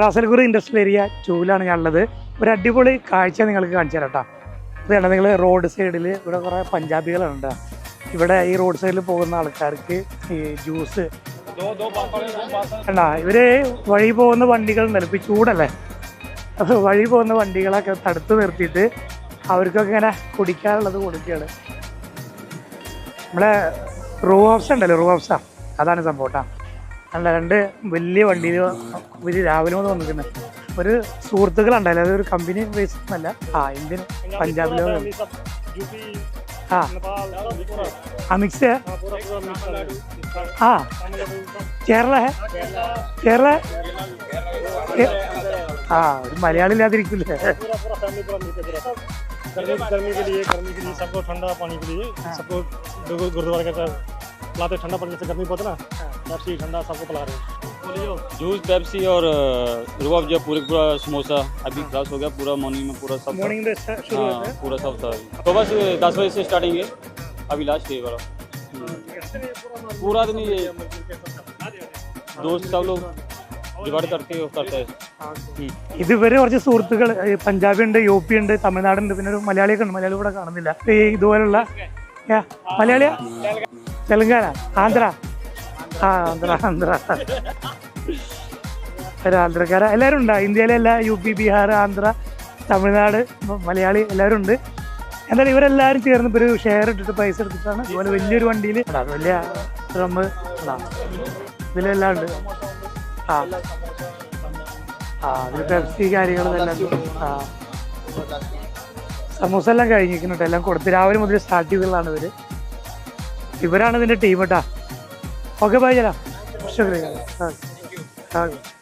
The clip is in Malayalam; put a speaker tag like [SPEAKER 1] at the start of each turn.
[SPEAKER 1] റാസൽഗുർ ഇൻഡസ്ട്രിയൽ ഏരിയ ടൂവിലാണ് ഞാനുള്ളത്. ഒരു അടിപൊളി കാഴ്ച നിങ്ങൾക്ക് കാണിച്ചു തരാം കേട്ടോ ഇതാണ് നിങ്ങൾ റോഡ് സൈഡിൽ ഇവിടെ കുറേ പഞ്ചാബികളുണ്ട്. ഇവിടെ ഈ റോഡ് സൈഡിൽ പോകുന്ന ആൾക്കാർക്ക് ഈ ജ്യൂസ് കണ്ട ഇവർ വഴി പോകുന്ന വണ്ടികൾ നിലപ്പി ചൂടല്ലേ? അപ്പോൾ വഴി പോകുന്ന വണ്ടികളൊക്കെ തടുത്ത് നിർത്തിയിട്ട് അവർക്കൊക്കെ ഇങ്ങനെ കുടിക്കാനുള്ളത് കൊടുക്കുകയാണ്. നമ്മളെ റൂ ഹൗസ് ഉണ്ടല്ലോ റൂ ഹൗസാ അതാണ് സംഭവം കേട്ടോ അല്ല രണ്ട് വലിയ വണ്ടിയിൽ ഇവര് രാവിലെ മുതൽ വന്നിരിക്കുന്നത് ഒരു സുഹൃത്തുക്കളുണ്ടല്ലോ അതൊരു കമ്പനി ബേസ് ഒന്നല്ല ആ ഇന്ത്യൻ പഞ്ചാബിലോ ആ ആ മിക്സ് ആ കേരള ഹേ? കേരള ഏ- ആ ഒരു മലയാളം ഇല്ലാതിരിക്കില്ലേ
[SPEAKER 2] गर्मी गर्मी के लिए गर्मी के लिए सबको ठंडा पानी के लिए सबको गुरु- गुरुद्वारा के तरफ लाते ठंडा पानी से गर्मी बहुत है ना पेप्सी ठंडा सबको पिला रहे हैं।
[SPEAKER 3] जूस पेप्सी और रूह अफजा पूरे पूरा समोसा अभी हाँ। क्लास हो गया पूरा मॉर्निंग में पूरा सब
[SPEAKER 1] मॉर्निंग
[SPEAKER 3] हाँ, पूरा सब था। तो बस दस बजे से स्टार्टिंग है। अभी लास्ट है वाला। पूरा दिन ये दोस्त सब लोग ഇതുവരെ हाँ। हम्म।
[SPEAKER 1] കുറച്ച് സുഹൃത്തുക്കൾ പഞ്ചാബി ഉണ്ട്. യു പി ഉണ്ട് തമിഴ്നാടുണ്ട് പിന്നെ ഒരു ആ ആന്ധ്ര ആന്ധ്ര ഒരു ആന്ധ്രക്കാര. എല്ലാവരും ഉണ്ട്? ഇന്ത്യയിലെ എല്ലാ യു പി ബീഹാർ ആന്ധ്ര തമിഴ്നാട് മലയാളി എല്ലാവരും ഉണ്ട്. എന്തായാലും ഇവരെല്ലാവരും ചേർന്ന് ഇപ്പൊ ഒരു ഷെയർ ഇട്ടിട്ട് പൈസ എടുത്തിട്ടാണ്. ഇതുപോലെ വലിയൊരു വണ്ടിയിൽ വലിയ ഡ്രമ്മ് ഇതിലെല്ലാം ഉണ്ട്. ആ. ആ അതിൽ പെപ്സി കാര്യങ്ങളെല്ലാം ആ. സമൂസ എല്ലാം കഴിഞ്ഞിരിക്കുന്നുണ്ട്. എല്ലാം കൊടുത്ത് രാവിലെ മുതൽ സ്റ്റാർട്ട് ചെയ്തതാണ് ഇവർ. ഇവരാണ് ഇതിന്റെ ടീം കേട്ടാ ఓకే బాయ్ జరా షుక్రియా థ్యాంక్ యూ